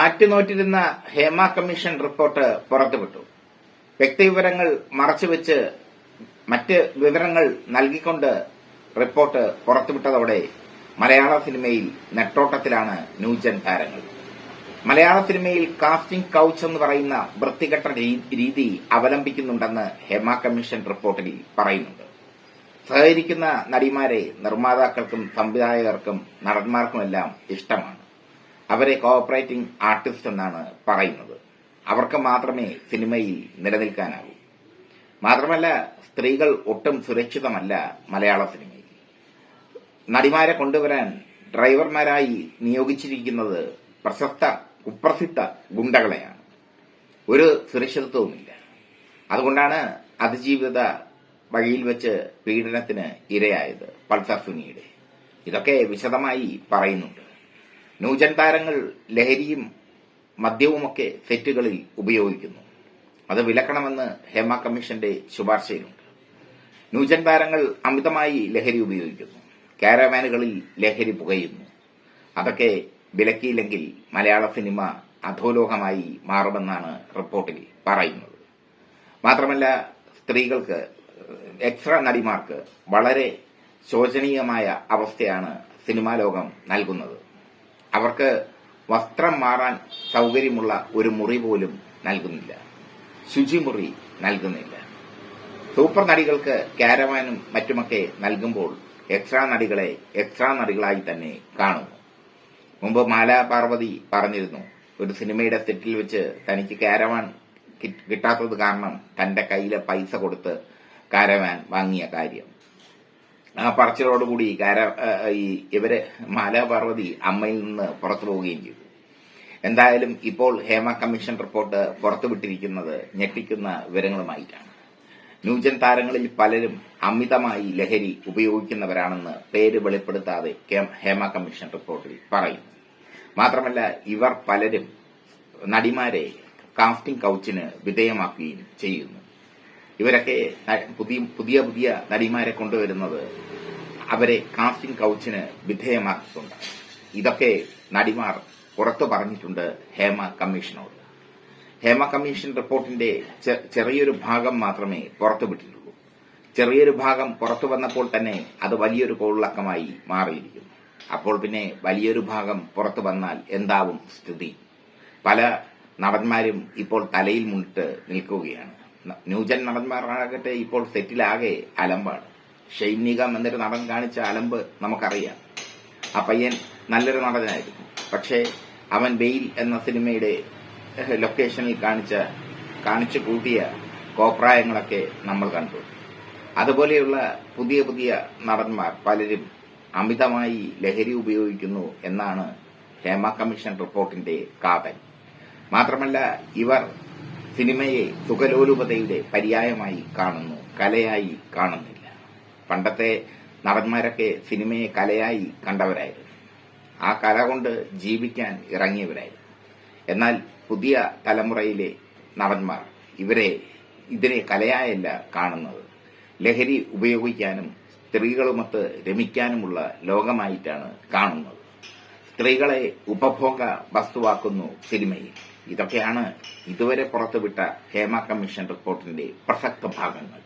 ആറ്റുനോറ്റിരുന്ന Hema commission report പുറത്തുവിട്ടു. വ്യക്തിവിവരങ്ങൾ മറച്ചുവെച്ച് മറ്റ് വിവരങ്ങൾ നൽകിക്കൊണ്ട് റിപ്പോർട്ട് പുറത്തുവിട്ടതോടെ മലയാള സിനിമയിൽ നെട്ടോട്ടത്തിലാണ് ന്യൂജൻ താരങ്ങൾ. മലയാള സിനിമയിൽ കാസ്റ്റിംഗ് കൌച്ച് എന്ന് പറയുന്ന വൃത്തികെട്ട രീതി അവലംബിക്കുന്നുണ്ടെന്ന് ഹേമ കമ്മീഷൻ റിപ്പോർട്ടിൽ പറയുന്നുണ്ട്. സഹകരിക്കുന്ന നടിമാരെ നിർമ്മാതാക്കൾക്കും സംവിധായകർക്കും നടന്മാർക്കുമെല്ലാം ഇഷ്ടമാണ്. അവരെ കോഓപ്പറേറ്റിംഗ് ആർട്ടിസ്റ്റ് എന്നാണ് പറയുന്നത്. അവർക്ക് മാത്രമേ സിനിമയിൽ നിലനിൽക്കാനാവൂ മാത്രമല്ല സ്ത്രീകൾ ഒട്ടും സുരക്ഷിതമല്ല മലയാള സിനിമയിൽ. നടിമാരെ കൊണ്ടുവരാൻ ഡ്രൈവർമാരായി നിയോഗിച്ചിരിക്കുന്നത് പ്രശസ്ത കുപ്രസിദ്ധ ഗുണ്ടകളെയാണ്. ഒരു സുരക്ഷിതത്വവുമില്ല. അതുകൊണ്ടാണ് അതിജീവിത വഴിയിൽ വെച്ച് പീഡനത്തിന് ഇരയായത് പൾസർ സുനിയുടെ. ഇതൊക്കെ വിശദമായി പറയുന്നുണ്ട്. ന്യൂജൻ താരങ്ങൾ ലഹരിയും മദ്യവുമൊക്കെ സെറ്റുകളിൽ ഉപയോഗിക്കുന്നു. അത് വിലക്കണമെന്ന് ഹേമ കമ്മീഷന്റെ ശുപാർശയിലുണ്ട്. ന്യൂജൻ താരങ്ങൾ അമിതമായി ലഹരി ഉപയോഗിക്കുന്നു. കാരവാനുകളിൽ ലഹരി പുകയുന്നു. അതൊക്കെ വിലക്കിയില്ലെങ്കിൽ മലയാള സിനിമ അധോലോകമായി മാറുമെന്നാണ് റിപ്പോർട്ടിൽ പറയുന്നത്. മാത്രമല്ല സ്ത്രീകൾക്ക് എക്സ്ട്രാ നടിമാർക്ക് വളരെ ശോചനീയമായ അവസ്ഥയാണ് സിനിമാ ലോകം നൽകുന്നത്. അവർക്ക് വസ്ത്രം മാറാൻ സൗകര്യമുള്ള ഒരു മുറി പോലും നൽകുന്നില്ല. ശുചിമുറി നൽകുന്നില്ല. സൂപ്പർ നടികൾക്ക് കാരവാനും മറ്റുമൊക്കെ നൽകുമ്പോൾ എക്സ്ട്രാ നടികളെ എക്സ്ട്രാ നടികളായി തന്നെ കാണുന്നു. മുമ്പ് മാലാ പാർവതി പറഞ്ഞിരുന്നു ഒരു സിനിമയുടെ സെറ്റിൽ വെച്ച് തനിക്ക് കാരവാൻ കിട്ടാത്തത് കാരണം തന്റെ കയ്യിലെ പൈസ കൊടുത്ത് കാരവാൻ വാങ്ങിയ കാര്യം. പറച്ചിലോടുകൂടി കര ആ, ഈ ഇവർ മലപർവതി പാർവതി അമ്മയിൽ നിന്ന് പുറത്തു പോവുകയും ചെയ്തു. എന്തായാലും ഇപ്പോൾ ഹേമ കമ്മീഷൻ റിപ്പോർട്ട് പുറത്തുവിട്ടിരിക്കുന്നത് ഞെട്ടിക്കുന്ന വിവരങ്ങളുമായിട്ടാണ്. ന്യൂജൻ താരങ്ങളിൽ പലരും അമിതമായി ലഹരി ഉപയോഗിക്കുന്നവരാണെന്ന് പേര് വെളിപ്പെടുത്താതെ ഹേമ കമ്മീഷൻ റിപ്പോർട്ടിൽ പറയുന്നു. മാത്രമല്ല ഇവർ പലരും നടിമാരെ കാഫ്റ്റിംഗ് കൌച്ചിന് വിധേയമാക്കുകയും ചെയ്യുന്നു. ഇവരൊക്കെ പുതിയ പുതിയ പുതിയ നടിമാരെ കൊണ്ടുവരുന്നത് അവരെ കാസ്റ്റിംഗ് കൌച്ചിന് വിധേയമാക്കിക്കൊണ്ട് ഇതൊക്കെ നടിമാർ പുറത്തു പറഞ്ഞിട്ടുണ്ട് ഹേമ കമ്മീഷനോട്. ഹേമ കമ്മീഷൻ റിപ്പോർട്ടിന്റെ ചെറിയൊരു ഭാഗം മാത്രമേ പുറത്തുവിട്ടിട്ടുള്ളൂ ചെറിയൊരു ഭാഗം പുറത്തു വന്നപ്പോൾ തന്നെ അത് വലിയൊരു കോളിളക്കമായി മാറിയിരിക്കുന്നു. അപ്പോൾ പിന്നെ വലിയൊരു ഭാഗം പുറത്തു വന്നാൽ എന്താവും സ്ഥിതി? പല നടന്മാരും ഇപ്പോൾ തലയിൽ മുന്നിട്ട് നിൽക്കുകയാണ്. ന്യൂജൻ നടന്മാരാകട്ടെ ഇപ്പോൾ സെറ്റിലാകെ അലമ്പാണ്. ഷെയ്ൻ എന്നൊരു നടൻ കാണിച്ച അലമ്പ് നമുക്കറിയാം. ആ പയ്യൻ നല്ലൊരു നടനായിരുന്നു. പക്ഷേ അവൻ ബെയിൽ എന്ന സിനിമയുടെ ലൊക്കേഷനിൽ കാണിച്ച കാണിച്ചു കൂട്ടിയ കോപ്രായങ്ങളൊക്കെ നമ്മൾ കണ്ടു. അതുപോലെയുള്ള പുതിയ പുതിയ നടന്മാർ പലരും അമിതമായി ലഹരി ഉപയോഗിക്കുന്നു എന്നാണ് ഹേമ കമ്മീഷൻ റിപ്പോർട്ടിന്റെ കാതൽ. മാത്രമല്ല ഇവർ സിനിമയെ സുഖലോലുപതയുടെ പര്യായമായി കാണുന്നു കലയായി കാണുന്നില്ല. പണ്ടത്തെ നടന്മാരൊക്കെ സിനിമയെ കലയായി കണ്ടവരായിരുന്നു. ആ കല കൊണ്ട് ജീവിക്കാൻ ഇറങ്ങിയവരായിരുന്നു. എന്നാൽ പുതിയ തലമുറയിലെ നടന്മാർ ഇവരെ ഇതിനെ കലയായല്ല കാണുന്നത്. ലഹരി ഉപയോഗിക്കാനും സ്ത്രീകളുമൊത്ത് രമിക്കാനുമുള്ള ലോകമായിട്ടാണ് കാണുന്നത്. സ്ത്രീകളെ ഉപഭോഗ വസ്തുവാക്കുന്നു സിനിമയിൽ. ഇതൊക്കെയാണ് ഇതുവരെ പുറത്തുവിട്ട ഹേമ കമ്മീഷൻ റിപ്പോർട്ടിന്റെ പ്രസക്ത ഭാഗങ്ങൾ.